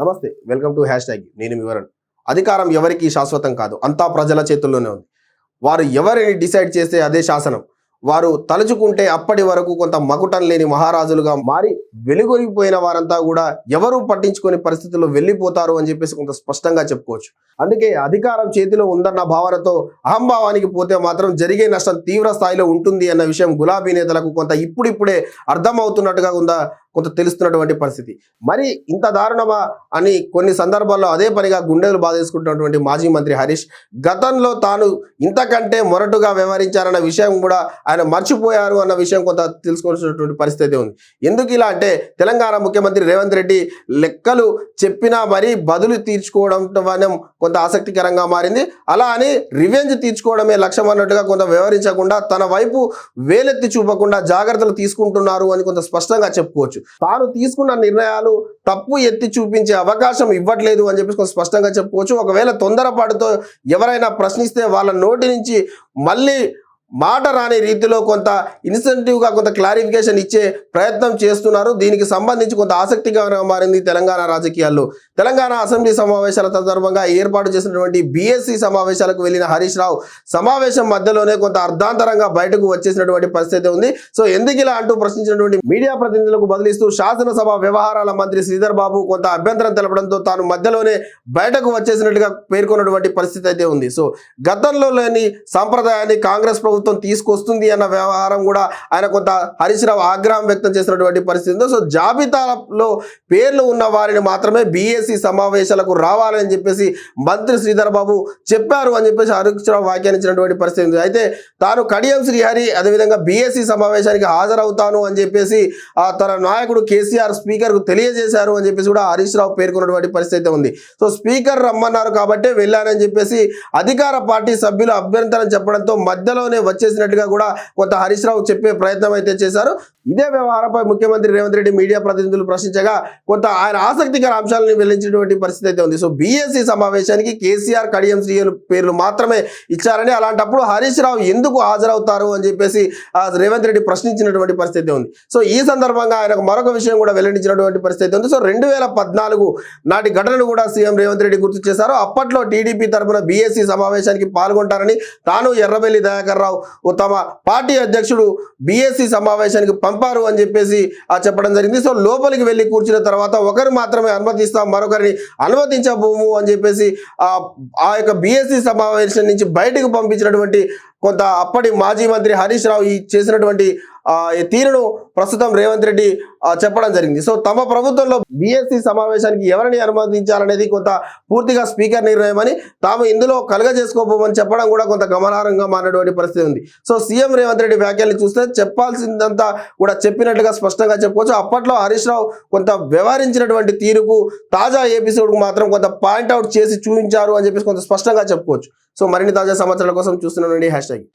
నమస్తే welcome to hash tag నేను వివరణ అధికారం ఎవరికి శాశ్వతం కాదు అంతా ప్రజల చేతుల్లోనే ఉంది. వారు ఎవరిని డిసైడ్ చేస్తే అదే శాసనం. వారు తలుచుకుంటే అప్పటి వరకు కొంత మకుటం లేని మహారాజులుగా మారి వెలుగొరిగిపోయిన వారంతా కూడా ఎవరు పట్టించుకొని పరిస్థితుల్లో వెళ్ళిపోతారు అని చెప్పేసి కొంత స్పష్టంగా చెప్పుకోవచ్చు. అందుకే అధికారం చేతిలో ఉందన్న భావనతో అహంభావానికి పోతే మాత్రం జరిగే నష్టం తీవ్ర స్థాయిలో ఉంటుంది అన్న విషయం గులాబీ నేతలకు కొంత ఇప్పుడిప్పుడే అర్థమవుతున్నట్టుగా ఉందా కొంత తెలుస్తున్నటువంటి పరిస్థితి. మరి ఇంత దారుణమా అని కొన్ని సందర్భాల్లో అదే పనిగా గుండెలు బాధేసుకుంటున్నటువంటి మాజీ మంత్రి హరీష్ గతంలో తాను ఇంతకంటే మొరటుగా వ్యవహరించారన్న విషయం కూడా ఆయన మర్చిపోయారు అన్న విషయం కొంత తెలుసుకోవాల్సినటువంటి పరిస్థితి ఉంది. ఎందుకు ఇలా అంటే తెలంగాణ ముఖ్యమంత్రి రేవంత్ రెడ్డి లెక్కలు చెప్పినా మరీ బదులు తీర్చుకోవడం కొంత ఆసక్తికరంగా మారింది. అలా అని రివెంజ్ తీర్చుకోవడమే లక్ష్యం అన్నట్టుగా కొంత వ్యవహరించకుండా తన వైపు వేలెత్తి చూపకుండా జాగ్రత్తలు తీసుకుంటున్నారు అని కొంత స్పష్టంగా చెప్పుకోవచ్చు. తాను తీసుకున్న నిర్ణయాలు తప్పు ఎత్తి చూపించే అవకాశం ఇవ్వట్లేదు అని చెప్పేసి స్పష్టంగా చెప్పుకోవచ్చు. ఒకవేళ తొందరపాటుతో ఎవరైనా ప్రశ్నిస్తే వాళ్ళ నోటి నుంచి మళ్ళీ మాట రాని రీతిలో కొంత ఇన్సెంటివ్గా కొంత క్లారిఫికేషన్ ఇచ్చే ప్రయత్నం చేస్తున్నారు. దీనికి సంబంధించి కొంత ఆసక్తికరంగా మారింది తెలంగాణ రాజకీయాల్లో. తెలంగాణ అసెంబ్లీ సమావేశాల సందర్భంగా ఏర్పాటు చేసినటువంటి బీఎస్సీ సమావేశాలకు వెళ్ళిన హరీష్ రావు సమావేశం మధ్యలోనే కొంత అర్ధాంతరంగా బయటకు వచ్చేసినటువంటి పరిస్థితి ఉంది. సో ఎందుకు ఇలా అంటూ ప్రశ్నించినటువంటి మీడియా ప్రతినిధులకు బదిలిస్తూ శాసనసభ వ్యవహారాల మంత్రి శ్రీధర్ బాబు కొంత అభ్యంతరం తెలపడంతో తాను మధ్యలోనే బయటకు వచ్చేసినట్టుగా పేర్కొన్నటువంటి పరిస్థితి అయితే ఉంది. సో గతంలో లేని సంప్రదాయాన్ని కాంగ్రెస్ ప్రభుత్వం తీసుకొస్తుంది అన్న వ్యవహారం కూడా ఆయన కొంత హరీష్ రావు ఆగ్రహం వ్యక్తం చేసినటువంటి పరిస్థితి ఉంది. సో జాబితాలో పేర్లు ఉన్న వారిని మాత్రమే బీఎస్సీ సమావేశాలకు రావాలని చెప్పేసి మంత్రి శ్రీధర్ బాబు చెప్పారు అని చెప్పేసి హరీష్ రావు వ్యాఖ్యానించినటువంటి పరిస్థితి ఉంది. అయితే తాను కడియం శ్రీహరి అదేవిధంగా బీఎస్సీ సమావేశానికి హాజరవుతాను అని చెప్పేసి ఆ తన నాయకుడు కేసీఆర్ స్పీకర్కు తెలియజేశారు అని చెప్పేసి కూడా హరీష్ రావు పేర్కొన్నటువంటి పరిస్థితి ఉంది. సో స్పీకర్ రమ్మన్నారు కాబట్టి వెళ్ళానని చెప్పేసి అధికార పార్టీ సభ్యులు అభ్యంతరం చెప్పడంతో మధ్యలోనే వచ్చేసినట్టుగా కూడా కొంత హరీష్ రావు చెప్పే ప్రయత్నం అయితే చేశారు. ఇదే వ్యవహారంపై ముఖ్యమంత్రి రేవంత్ రెడ్డి మీడియా ప్రతినిధులు ప్రశ్నించగా కొంత ఆయన ఆసక్తికర అంశాలను వెల్లించినటువంటి పరిస్థితి అయితే ఉంది. సో బీఎస్సీ సమావేశానికి కేసీఆర్ కడియం శ్రీలు పేర్లు మాత్రమే ఇచ్చారని అలాంటప్పుడు హరీష్ రావు ఎందుకు హాజరవుతారు అని చెప్పేసి ఆ, రేవంత్ రెడ్డి ప్రశ్నించినటువంటి పరిస్థితి ఉంది. సో ఈ సందర్భంగా ఆయనకు మరొక విషయం కూడా వెల్లడించినటువంటి పరిస్థితి ఉంది. సో రెండు వేల పద్నాలుగు నాటి ఘటనను కూడా సీఎం రేవంత్ రెడ్డి గుర్తు చేశారు. అప్పట్లో టీడీపీ తరఫున బీఎస్సీ సమావేశానికి పాల్గొంటారని తాను ఎర్రబెల్లి దయాకర్ రావు తమ పార్టీ అధ్యక్షుడు బీఎస్సీ సమావేశానికి పంపారు అని చెప్పేసి ఆ చెప్పడం జరిగింది. సో లోపలికి వెళ్ళి కూర్చున్న తర్వాత ఒకరు మాత్రమే అనుమతిస్తాం మరొకరిని అనుమతించబోము అని చెప్పేసి ఆ యొక్క బీఎస్సీ సమావేశం నుంచి బయటకు పంపించినటువంటి కొంత అప్పటి మాజీ మంత్రి హరీష్ రావు ఈ చేసినటువంటి ఆ, తీరును ప్రస్తుతం రేవంత్ రెడ్డి చెప్పడం జరిగింది. సో తమ ప్రభుత్వంలో బీఎస్సీ సమావేశానికి ఎవరిని అనుమతించాలనేది కొంత పూర్తిగా స్పీకర్ నిర్ణయం అని తాము ఇందులో కలగజేసుకోబోమని చెప్పడం కూడా కొంత గమనార్హంగా మారినటువంటి పరిస్థితి ఉంది. సో సీఎం రేవంత్ రెడ్డి వ్యాఖ్యలు చూస్తే చెప్పాల్సిందంతా కూడా చెప్పినట్టుగా స్పష్టంగా చెప్పుకోవచ్చు. అప్పట్లో హరీష్ రావు కొంత వ్యవహరించినటువంటి తీరుకు తాజా ఎపిసోడ్కు మాత్రం కొంత పాయింట్అవుట్ చేసి చూపించారు అని చెప్పేసి కొంత స్పష్టంగా చెప్పుకోవచ్చు. సో మరిన్ని తాజా సమాచారాల కోసం చూస్తున్నానండి హ్యాష్ ట్యాగ్.